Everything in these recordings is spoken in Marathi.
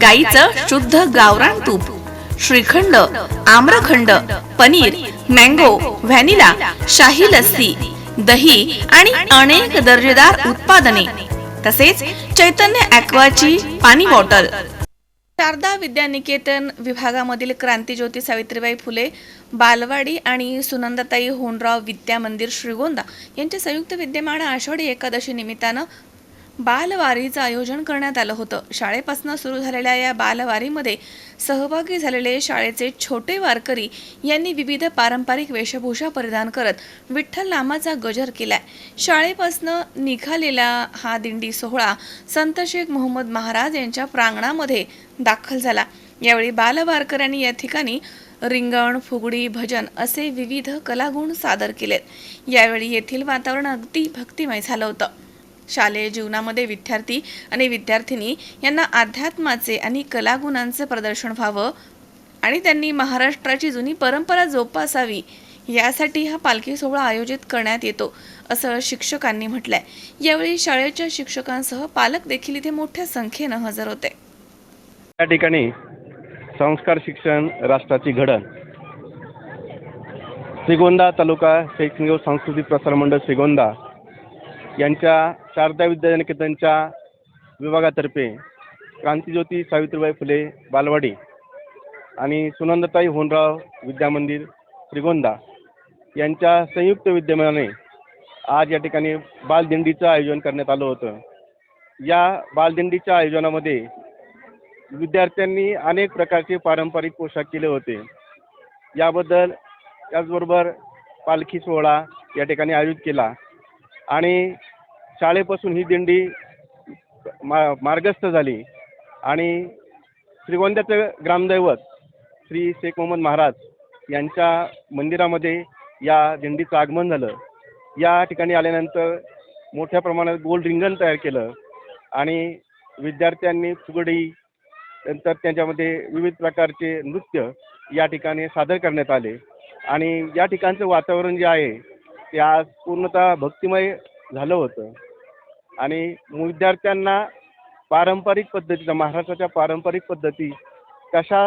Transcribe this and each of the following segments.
गाईचं शुद्ध गावरान तूप श्रीखंड आम्रखंड पनीर मँगो व्हॅनिला शाही लस्सी दही आणि अनेक दर्जेदार उत्पादने तसेच चैतन्य ॲक्वाची पाणी बॉटल. शारदा विद्यानिकेतन विभागामधील क्रांतीज्योती सावित्रीबाई फुले बालवाडी आणि सुनंदाताई होनराव विद्या मंदिर श्रीगोंदा यांच्या संयुक्त विद्यमान आषाढी एकादशी निमित्तानं बालवारीचं आयोजन करण्यात आलं होतं. शाळेपासून सुरू झालेल्या या बालवारीमध्ये सहभागी झालेले शाळेचे छोटे वारकरी यांनी विविध पारंपरिक वेशभूषा परिधान करत विठ्ठल नामाचा गजर केलाय. शाळेपासनं निघालेला हा दिंडी सोहळा संत शेख मोहम्मद महाराज यांच्या प्रांगणामध्ये दाखल झाला. यावेळी बालवारकऱ्यांनी या ठिकाणी रिंगण फुगडी भजन असे विविध कलागुण सादर केलेत. यावेळी येथील वातावरण अगदी भक्तिमय झालं होतं. शालेय जीवनामध्ये विद्यार्थी आणि विद्यार्थिनी यांना अध्यात्माचे आणि कलागुणांचे प्रदर्शन व्हावं आणि त्यांनी महाराष्ट्राची जुनी परंपरा जोपासावी यासाठी हा पालखी सोहळा आयोजित करण्यात येतो असं शिक्षकांनी म्हटलंय. यावेळी शाळेच्या शिक्षकांसह पालक देखील इथे मोठ्या संख्येनं हजर होते. या ठिकाणी संस्कार शिक्षण राष्ट्राची घडण. श्रीगोंदा तालुका शैक्षणिक सांस्कृतिक प्रसार मंडळ श्रीगोंदा यांच्या शारदा विद्यानिकेतनच्या विभागातर्फे क्रांतीज्योती सावित्रीबाई फुले बालवाडी आणि सुनंदताई होनराव विद्यामंदिर श्रीगोंदा यांच्या संयुक्त विद्यमाने आज या ठिकाणी बालदिंडीचं आयोजन करण्यात आलं होतं. या बालदिंडीच्या आयोजनामध्ये विद्यार्थ्यांनी अनेक प्रकारचे पारंपरिक पोशाख केले होते. याबद्दल त्याचबरोबर पालखी सोहळा या ठिकाणी आयोजित केला. आणि शाळेपासून ही दिंडी मा मार्गस्थ झाली. आणि श्रीगोंद्याचं ग्रामदैवत श्री शेख मोहम्मद महाराज यांच्या मंदिरामध्ये या दिंडीचं आगमन झालं. या ठिकाणी आल्यानंतर मोठ्या प्रमाणात गोल रिंगण तयार केलं आणि विद्यार्थ्यांनी फुगडी नंतर त्याच्यामध्ये विविध प्रकारचे नृत्य या ठिकाणी सादर करण्यात आले. आणि या ठिकाणचं वातावरण जे आहे ते आज पूर्णतः भक्तिमय झालं होतं. आणि विद्यार्थ्यांना पारंपरिक पद्धतीचा महाराष्ट्राच्या पारंपरिक पद्धती कशा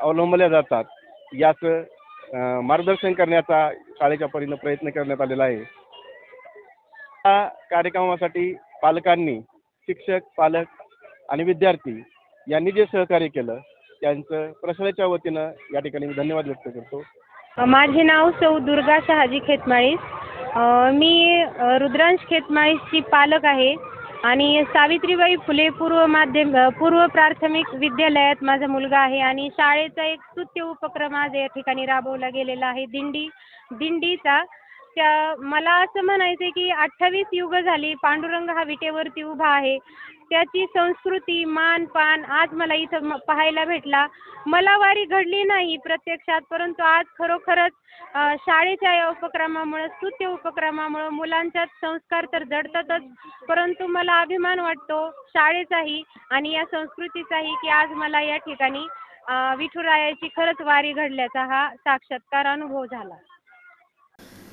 अवलंबल्या जातात याचं मार्गदर्शन करण्याचा शाळेच्या परीनं प्रयत्न करण्यात आलेला आहे. या कार्यक्रमासाठी पालकांनी शिक्षक पालक आणि विद्यार्थी यांनी जे सहकार्य केलं त्यांचं प्रशालेच्या वतीनं या ठिकाणी मी धन्यवाद व्यक्त करतो. माझे नाव सौ दुर्गा शहाजी खेतमाळीस. मी रुद्रांश खेतमाळीसची पालक आहे आणि सावित्रीबाई फुले पूर्व माध्यम पूर्व प्राथमिक विद्यालयात माझा मुलगा आहे आणि शाळेचा एक स्तुत्य उपक्रम आज या ठिकाणी राबवला गेलेला आहे. दिंडी दिंडीचा त्या मला असं म्हणायचं आहे की अठ्ठावीस युग झाली पांडुरंग हा विटेवरती उभा आहे. त्याची संस्कृती मान पान आज मला इथं म- पाहायला भेटला. मला वारी घडली नाही प्रत्यक्षात परंतु आज खरोखरच शाळेच्या या उपक्रमामुळं स्तुत्य उपक्रमामुळं मुलांच्यात संस्कार तर जडतातच परंतु मला अभिमान वाटतो शाळेचाही आणि या संस्कृतीचाही की आज मला या ठिकाणी विठुरायाची खरंच वारी घडल्याचा हा साक्षात्कार अनुभव झाला.